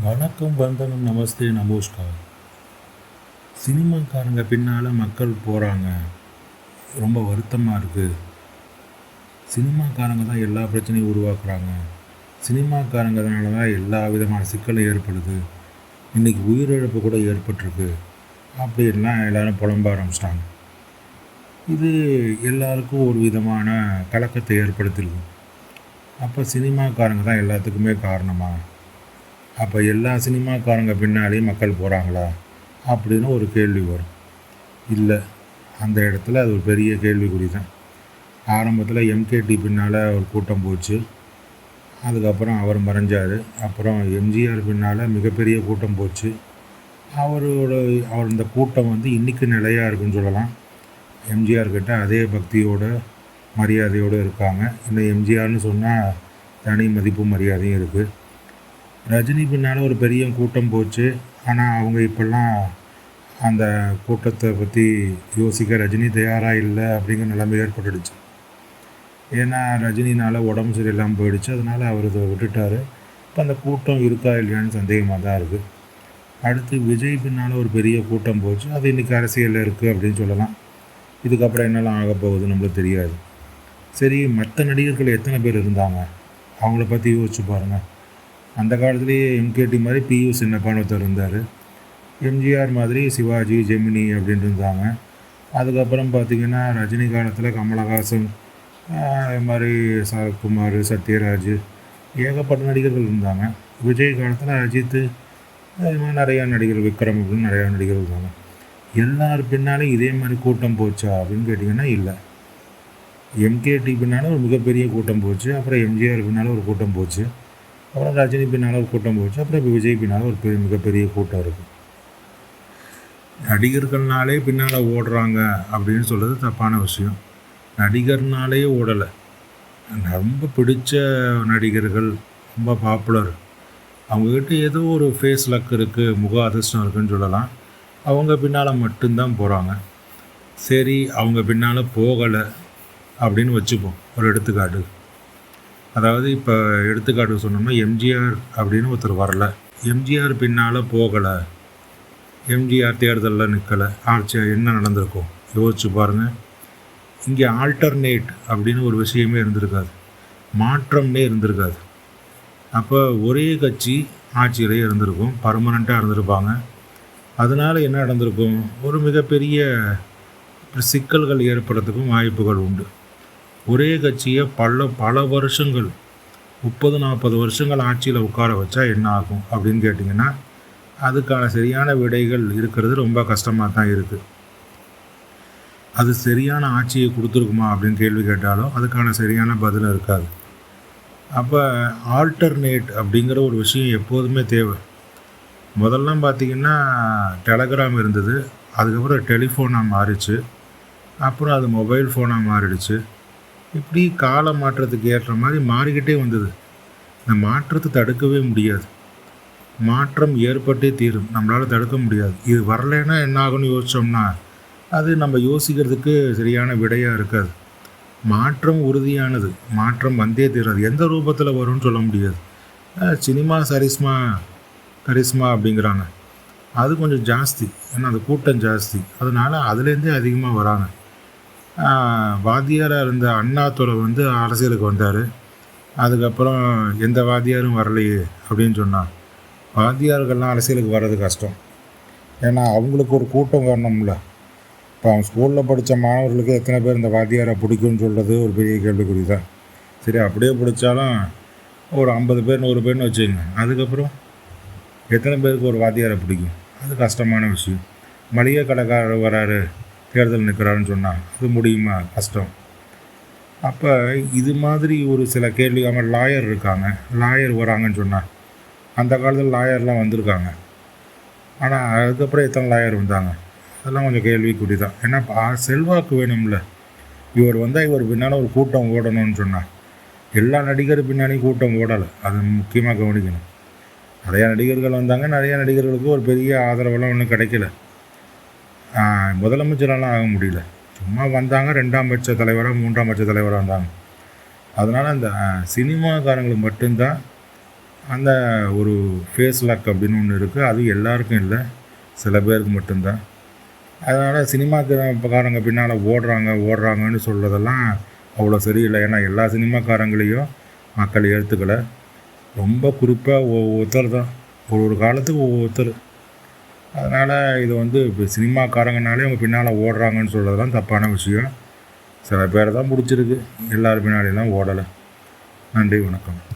வணக்கம் வந்தனம் நமஸ்தே நமஸ்கார் சினிமாக்காரங்க பின்னால் மக்கள் போகிறாங்க ரொம்ப வருத்தமாக இருக்குது சினிமாக்காரங்க தான் எல்லா பிரச்சனையும் உருவாக்குறாங்க. சினிமாக்காரங்கனால தான் எல்லா விதமான சிக்கலும் ஏற்படுது. இன்றைக்கி உயிரிழப்பு கூட ஏற்பட்டிருக்கு. அப்படின்லாம் எல்லாரும் புலம்ப ஆரம்பிச்சிட்டாங்க. இது எல்லாருக்கும் ஒரு விதமான கலக்கத்தை ஏற்படுத்திருக்கு. அப்போ சினிமாக்காரங்க தான் எல்லாத்துக்குமே காரணமாக அப்போ எல்லா சினிமாக்காரங்க பின்னாலேயும் மக்கள் போகிறாங்களா அப்படின்னு ஒரு கேள்வி வரும். இல்லை அந்த இடத்துல அது ஒரு பெரிய கேள்விக்குறி தான் ஆரம்பத்தில் எம்கேடி பின்னால் ஒரு கூட்டம் போச்சு. அதுக்கப்புறம் அவர் மறைஞ்சார். அப்புறம் எம்ஜிஆர் பின்னால் மிகப்பெரிய கூட்டம் போச்சு. அவரோட அவர் இந்த கூட்டம் வந்து இன்றைக்கு நிலையாக இருக்குன்னு சொல்லலாம். எம்ஜிஆர் கிட்ட அதே பக்தியோட மரியாதையோடு இருக்காங்க. இன்னும் எம்ஜிஆர்னு சொன்னால் தனி மதிப்பும் மரியாதையும் இருக்குது ரஜினி பின்னால் ஒரு பெரிய கூட்டம் போச்சு. ஆனால் அவங்க இப்போல்லாம் அந்த கூட்டத்தை பற்றி யோசிக்க ரஜினி தயாராக இல்லை அப்படிங்கிற நிலைமை ஏற்பட்டுடுச்சு. ஏன்னா ரஜினினால் உடம்பு சரியில்லாமல் போயிடுச்சு. அதனால் அவர் இதை விட்டுட்டார். இப்போ அந்த கூட்டம் இருக்கா இல்லையான்னு சந்தேகமாக தான் இருக்குது அடுத்து விஜய் பின்னால் ஒரு பெரிய கூட்டம் போச்சு. அது இன்றைக்கி அரசியலில் இருக்குது அப்படின்னு சொல்லலாம். இதுக்கப்புறம் என்னெல்லாம் ஆக போகுது நம்மளுக்கு தெரியாது. சரி மற்ற நடிகர்கள் எத்தனை பேர் இருந்தாங்க? அவங்கள பற்றி யோசிச்சு பாருங்கள் அந்த காலத்துலேயே எம்கேடி மாதிரி பியு சின்னப்பான்னு ஒருத்தர் இருந்தார். எம்ஜிஆர் மாதிரி சிவாஜி ஜெமினி அப்படின்ட்டு இருந்தாங்க. அதுக்கப்புறம் பார்த்திங்கன்னா ரஜினி காலத்தில் கமலஹாசன் அது மாதிரி சரத்குமார் சத்யராஜ் ஏகப்பட்ட நடிகர்கள் இருந்தாங்க. விஜய் காலத்தில் அஜித் அது மாதிரி நிறையா நடிகர் விக்ரம் அப்படின்னு நிறையா நடிகர்கள் இருந்தாங்க. எல்லார் பின்னாலும் இதே மாதிரி கூட்டம் போச்சா அப்படின்னு கேட்டிங்கன்னா இல்லை. எம்கேடி பின்னால் ஒரு மிகப்பெரிய கூட்டம் போச்சு. அப்புறம் எம்ஜிஆர் பின்னால் ஒரு கூட்டம் போச்சு. அப்புறம் ரஜினி பின்னால் ஒரு கூட்டம் போச்சு. அப்புறம் இப்போ விஜய் பின்னால் ஒரு பெரிய மிகப்பெரிய கூட்டம் இருக்குது நடிகர்கள்னாலே பின்னால் ஓடுறாங்க அப்படின்னு சொல்கிறது தப்பான விஷயம். நடிகர்னாலே ஓடலை. ரொம்ப பிடிச்ச நடிகர்கள் ரொம்ப பாப்புலர் அவங்கக்கிட்ட ஏதோ ஒரு ஃபேஸ் லக் இருக்குது முக அதிர்ஷ்டம் இருக்குன்னு சொல்லலாம். அவங்க பின்னால் மட்டும்தான் போகிறாங்க சரி அவங்க பின்னால் போகலை அப்படின்னு வச்சுப்போம். ஒரு எடுத்துக்காட்டு. அதாவது இப்போ எடுத்துக்காட்டு சொன்னோம்னா எம்ஜிஆர் அப்படின்னு ஒருத்தர் வரல. எம்ஜிஆர் பின்னால் போகலை. எம்ஜிஆர் தேர்தலில் நிற்கலை ஆட்சி என்ன நடந்திருக்கும் யோசிச்சு பாருங்கள் இங்கே ஆல்டர்னேட் அப்படின்னு ஒரு விஷயமே இருந்திருக்காது. மாற்றம்னே இருந்திருக்காது. அப்போ ஒரே கட்சி ஆட்சியிலே இருந்திருக்கும். பர்மனண்ட்டாக இருந்திருப்பாங்க. அதனால் என்ன நடந்திருக்கும்? ஒரு மிகப்பெரிய சிக்கல்கள் ஏற்படுறதுக்கும் வாய்ப்புகள் உண்டு. ஒரே கட்சியை பல பல வருஷங்கள் முப்பது நாற்பது வருஷங்கள் ஆட்சியில் உட்கார வச்சா என்ன ஆகும் அப்படின்னு கேட்டிங்கன்னா அதுக்கான சரியான விடைகள் இருக்கிறது ரொம்ப கஷ்டமாக தான் இருக்குது அது சரியான ஆட்சியை கொடுத்துருக்குமா அப்படின்னு கேள்வி கேட்டாலும் அதுக்கான சரியான பதில் இருக்காது. அப்போ ஆல்டர்னேட் அப்படிங்கிற ஒரு விஷயம் எப்போதுமே தேவை. முதல்லாம் பார்த்திங்கன்னா டெலகிராம் இருந்தது அதுக்கப்புறம் டெலிஃபோனாக மாறிச்சு. அப்புறம் அது மொபைல் ஃபோனாக மாறிடுச்சு. இப்படி கால மாற்றத்துக்கு ஏற்ற மாதிரி மாறிக்கிட்டே வந்தது. இந்த மாற்றத்தை தடுக்கவே முடியாது. மாற்றம் ஏற்பட்டே தீரும். நம்மளால் தடுக்க முடியாது. இது வரலைன்னா என்ன ஆகும்னு யோசித்தோம்னா அது நம்ம யோசிக்கிறதுக்கு சரியான விடையாக இருக்காது. மாற்றம் உறுதியானது. மாற்றம் வந்தே தீராது. எந்த ரூபத்தில் வரும்னு சொல்ல முடியாது. சினிமா சரிஸ்மா கரிஸ்மா அப்படிங்கிறாங்க. அது கொஞ்சம் ஜாஸ்தி. ஏன்னா அது கூட்டம் ஜாஸ்தி. அதனால் அதுலேருந்தே அதிகமாக வராங்க. வாத்தியாராக இருந்த அண்ணாதுரை வந்து அரசியலுக்கு வந்தார். அதுக்கப்புறம் எந்த வாத்தியாரும் வரலையே அப்படின்னு சொன்னான். வாத்தியார்கள்லாம் அரசியலுக்கு வர்றது கஷ்டம். ஏன்னா அவங்களுக்கு ஒரு கூட்டம் வரணும்ல. இப்போ அவன் ஸ்கூலில் படித்த மாணவர்களுக்கு எத்தனை பேர் இந்த வாத்தியாரை பிடிக்கும்னு சொல்கிறது ஒரு பெரிய கேள்விக்குறி தான். சரி அப்படியே பிடிச்சாலும் ஒரு ஐம்பது பேர் நூறு பேர்னு வச்சுக்கோங்க. அதுக்கப்புறம் எத்தனை பேருக்கு ஒரு வாத்தியாரை பிடிக்கும்? அது கஷ்டமான விஷயம். மளிகை கடைக்காரர் வராரு. தேர்தல் நிற்கிறாருன்னு சொன்னால் அது முடியுமா? கஷ்டம். அப்போ இது மாதிரி ஒரு சில கேள்வி அவன் லாயர் இருக்காங்க லாயர் வராங்கன்னு சொன்னால் அந்த காலத்தில் லாயர்லாம் வந்திருக்காங்க. ஆனால் அதுக்கப்புறம் எத்தனை லாயர் வந்தாங்க? அதெல்லாம் கொஞ்சம் கேள்விக்குறி தான். ஏன்னா செல்வாக்கு வேணும்ல. இவர் வந்தால் இவர் பின்னால் ஒரு கூட்டம் ஓடணும்னு சொன்னால் எல்லா நடிகர் பின்னாடியும் கூட்டம் ஓடலை. அது முக்கியமாக கவனிக்கணும். நிறையா நடிகர்கள் வந்தாங்க நிறையா நடிகர்களுக்கு ஒரு பெரிய ஆதரவெல்லாம் ஒன்றும் கிடைக்கல. முதலமைச்சரெல்லாம் ஆக முடியல. சும்மா வந்தாங்க ரெண்டாம் பட்ச தலைவராக மூன்றாம் பட்ச தலைவராக வந்தாங்க அதனால் அந்த சினிமாக்காரங்களும் சினிமாக்காரங்களுக்கு மட்டும்தான் அந்த ஒரு ஃபேஸ் லாக் அப்படின்னு ஒன்று இருக்குது அது எல்லாருக்கும் இல்லை. சில பேருக்கு மட்டும்தான். அதனால் சினிமாக்காரங்க பின்னால் ஓடுறாங்க ஓடுறாங்கன்னு சொல்கிறதெல்லாம் அவ்வளோ சரியில்லை. ஏன்னா எல்லா சினிமாக்காரங்களையும் மக்கள் ஏற்றுக்கலை ரொம்ப குறிப்பாக ஒவ்வொருத்தர் தான். ஒரு ஒரு காலத்துக்கு ஒவ்வொருத்தர். அதனால் இது வந்து இப்போ சினிமாக்காரங்கனாலே அவங்க பின்னால் ஓடுறாங்கன்னு சொல்கிறது தான் தப்பான விஷயம். சில பேரை தான் பிடிச்சிருக்கு. எல்லார் பின்னாடியெல்லாம் ஓடலை. நன்றி வணக்கம்.